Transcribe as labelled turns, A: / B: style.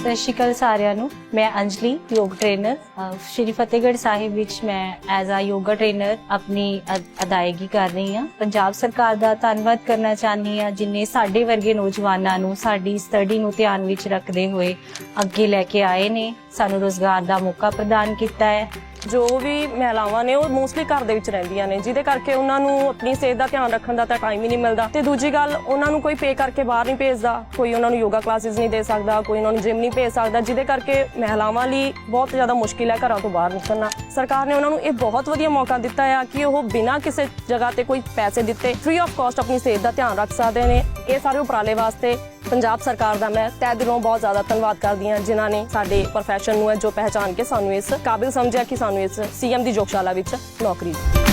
A: ਸਤਿ ਸ਼੍ਰੀ ਅਕਾਲ ਸਾਰਿਆਂ ਨੂੰ। ਮੈਂ ਅੰਜਲੀ, ਯੋਗ ਟ੍ਰੇਨਰ ਸ਼੍ਰੀ ਫਤਿਹਗੜ੍ਹ ਸਾਹਿਬ ਵਿੱਚ ਮੈਂ ਐਜ਼ ਆ ਯੋਗਾ ਟ੍ਰੇਨਰ ਆਪਣੀ ਅਦਾਇਗੀ ਕਰ ਰਹੀ ਹਾਂ। ਪੰਜਾਬ ਸਰਕਾਰ ਦਾ ਧੰਨਵਾਦ ਕਰਨਾ ਚਾਹੁੰਦੀ ਹਾਂ, ਜਿਨੇ ਸਾਡੇ ਵਰਗੇ ਨੌਜਵਾਨਾਂ ਨੂੰ ਸਾਡੀ ਸਟੱਡੀ ਨੂੰ ਧਿਆਨ ਵਿੱਚ ਰੱਖਦੇ ਹੋਏ ਅੱਗੇ ਲੈ ਕੇ ਆਏ ਨੇ। ਸਾਨੂੰ ਰੋਜ਼ਗਾਰ ਦਾ ਮੌਕਾ ਪ੍ਰਦਾਨ ਕੀਤਾ ਹੈ।
B: ਜੋ ਵੀ ਮਹਿਲਾਵਾਂ ਨੇ, ਉਹ ਮੋਸਟਲੀ ਘਰ ਦੇ ਵਿੱਚ ਰਹਿੰਦੀਆਂ ਨੇ, ਜਿਹਦੇ ਕਰਕੇ ਉਹਨਾਂ ਨੂੰ ਆਪਣੀ ਸਿਹਤ ਦਾ ਧਿਆਨ ਰੱਖਣ ਦਾ ਤਾਂ ਟਾਈਮ ਹੀ ਨਹੀਂ ਮਿਲਦਾ। ਤੇ ਦੂਜੀ ਗੱਲ, ਉਹਨਾਂ ਨੂੰ ਕੋਈ ਪੇ ਕਰਕੇ ਬਾਹਰ ਨਹੀਂ ਭੇਜਦਾ, ਕੋਈ ਉਹਨਾਂ ਨੂੰ ਯੋਗਾ ਕਲਾਸਿਸ ਨਹੀਂ ਦੇ ਸਕਦਾ, ਕੋਈ ਉਹਨਾਂ ਨੂੰ ਜਿਮ ਨਹੀਂ ਭੇਜ ਸਕਦਾ, ਜਿਹਦੇ ਕਰਕੇ ਮਹਿਲਾਵਾਂ ਲਈ ਬਹੁਤ ਜ਼ਿਆਦਾ ਮੁਸ਼ਕਿਲ ਹੈ ਘਰਾਂ ਤੋਂ ਬਾਹਰ ਨਿਕਲਣਾ। ਸਰਕਾਰ ਨੇ ਉਹਨਾਂ ਨੂੰ ਇਹ ਬਹੁਤ ਵਧੀਆ ਮੌਕਾ ਦਿੱਤਾ ਹੈ ਕਿ ਉਹ ਬਿਨਾਂ ਕਿਸੇ ਜਗ੍ਹਾ ਤੇ ਕੋਈ ਪੈਸੇ ਦਿੱਤੇ ਫ੍ਰੀ ਆਫ ਕਾਸਟ ਆਪਣੀ ਸਿਹਤ ਦਾ ਧਿਆਨ ਰੱਖ ਸਕਦੇ ਨੇ। ਇਹ ਸਾਰੇ ਉਪਰਾਲੇ ਵਾਸਤੇ ਪੰਜਾਬ ਸਰਕਾਰ ਦਾ ਮੈਂ ਤਹਿ ਦਿਲੋਂ ਬਹੁਤ ਜ਼ਿਆਦਾ ਧੰਨਵਾਦ ਕਰਦੀ ਹਾਂ ਜਿਨ੍ਹਾਂ ਨੇ ਸਾਡੇ profession ਨੂੰ ਹੈ ਜੋ ਪਹਿਚਾਨ ਕੇ ਸਾਨੂੰ ਇਸ ਕਾਬਿਲ ਸਮਝਿਆ ਕਿ ਸਾਨੂੰ ਇਸ ਸੀਐਮ ਦੀ ਯੋਗਸ਼ਾਲਾ ਵਿੱਚ ਨੌਕਰੀ ਦਿੱਤੀ।